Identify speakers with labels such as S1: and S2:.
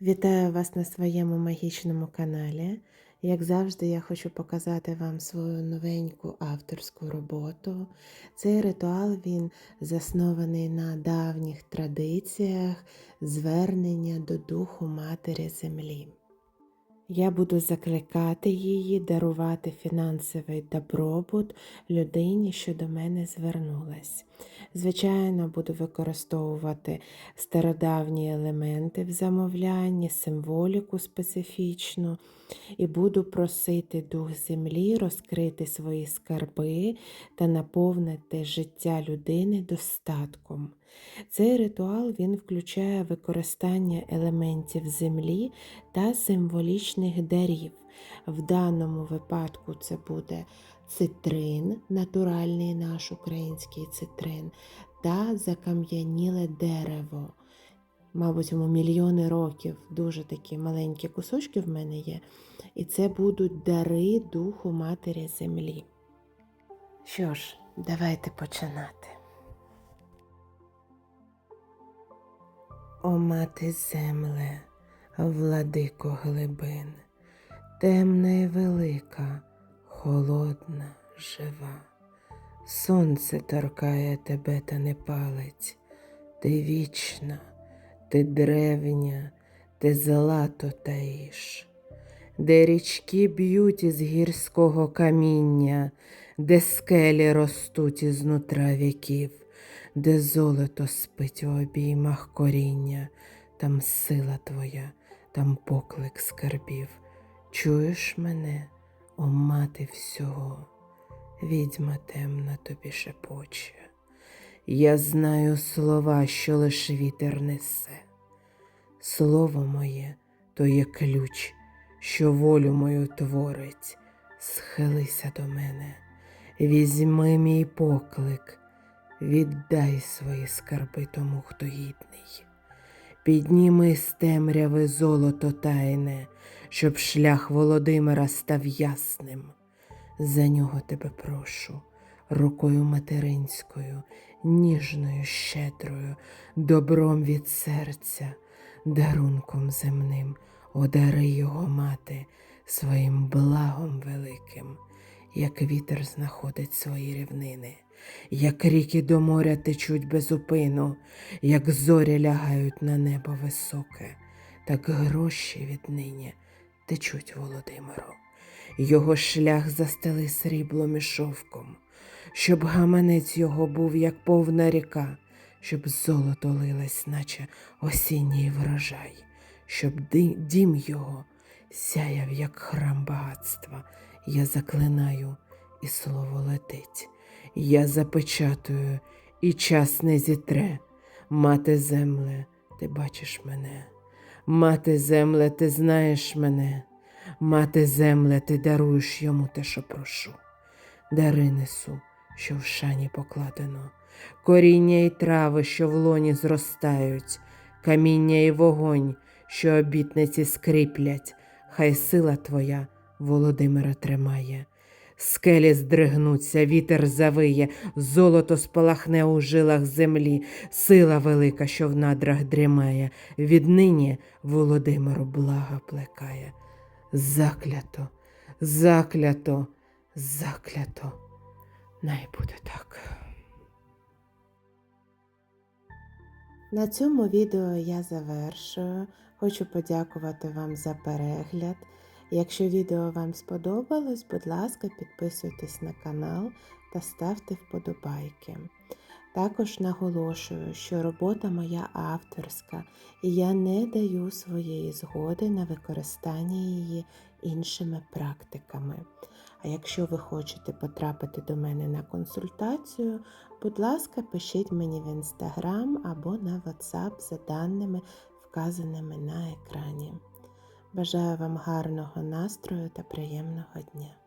S1: Вітаю вас на своєму магічному каналі. Як завжди, я хочу показати вам свою новеньку авторську роботу. Цей ритуал він заснований на давніх традиціях звернення до Духу Матері Землі. Я буду закликати її дарувати фінансовий добробут людині, що до мене звернулась. Звичайно, буду використовувати стародавні елементи в замовлянні, символіку специфічну, і буду просити Дух Землі розкрити свої скарби та наповнити життя людини достатком. Цей ритуал він включає використання елементів землі та символічних дарів. В даному випадку це буде цитрин, натуральний наш український цитрин, та закам'яніле дерево. Мабуть, йому мільйони років, дуже такі маленькі кусочки в мене є. І це будуть дари Духу Матері Землі. Що ж, давайте починати. О мати земле, владико глибин, темна і велика, холодна, жива. Сонце торкає тебе та не палить, ти вічна, ти древня, ти злато таїш, де річки б'ють із гірського каміння, де скелі ростуть із нутра віків де золото спить у обіймах коріння, там сила твоя, там поклик скарбів. Чуєш мене, о мати всього, відьма темна тобі шепоче. Я знаю слова, що лиш вітер несе. Слово моє то є ключ, що волю мою творить. Схилися до мене, візьми мій поклик. Віддай свої скарби тому, хто гідний. Підніми з темряви золото тайне, щоб шлях Володимира став ясним. За нього тебе прошу, рукою материнською, ніжною, щедрою, добром від серця, дарунком земним, одари його мати своїм благом великим, як вітер знаходить свої рівнини як ріки до моря течуть без упину, як зорі лягають на небо високе, так гроші віднині течуть Володимиру. Його шлях застели сріблом і шовком, щоб гаманець його був, як повна ріка, щоб золото лилось, наче осінній врожай, щоб дім його сяяв, як храм багатства. Я заклинаю, і слово летить. Я запечатую, і час не зітре. Мати земле, ти бачиш мене. Мати земле, ти знаєш мене. Мати земле, ти даруєш йому те, що прошу. Дари несу, що в шані покладено, коріння і трави, що в лоні зростають, каміння і вогонь, що обітниці скріплять, хай сила твоя Володимира тримає. Скелі здригнуться, вітер завиє, золото спалахне у жилах землі, сила велика, що в надрах дрімає, віднині Володимиру блага плекає. Заклято, заклято, заклято. Най буде так. На цьому відео я завершую. Хочу подякувати вам за перегляд. Якщо відео вам сподобалось, будь ласка, підписуйтесь на канал та ставте вподобайки. Також наголошую, що робота моя авторська, і я не даю своєї згоди на використання її іншими практиками. А якщо ви хочете потрапити до мене на консультацію, будь ласка, пишіть мені в інстаграм або на WhatsApp за даними, вказаними на екрані. Бажаю вам гарного настрою та приємного дня!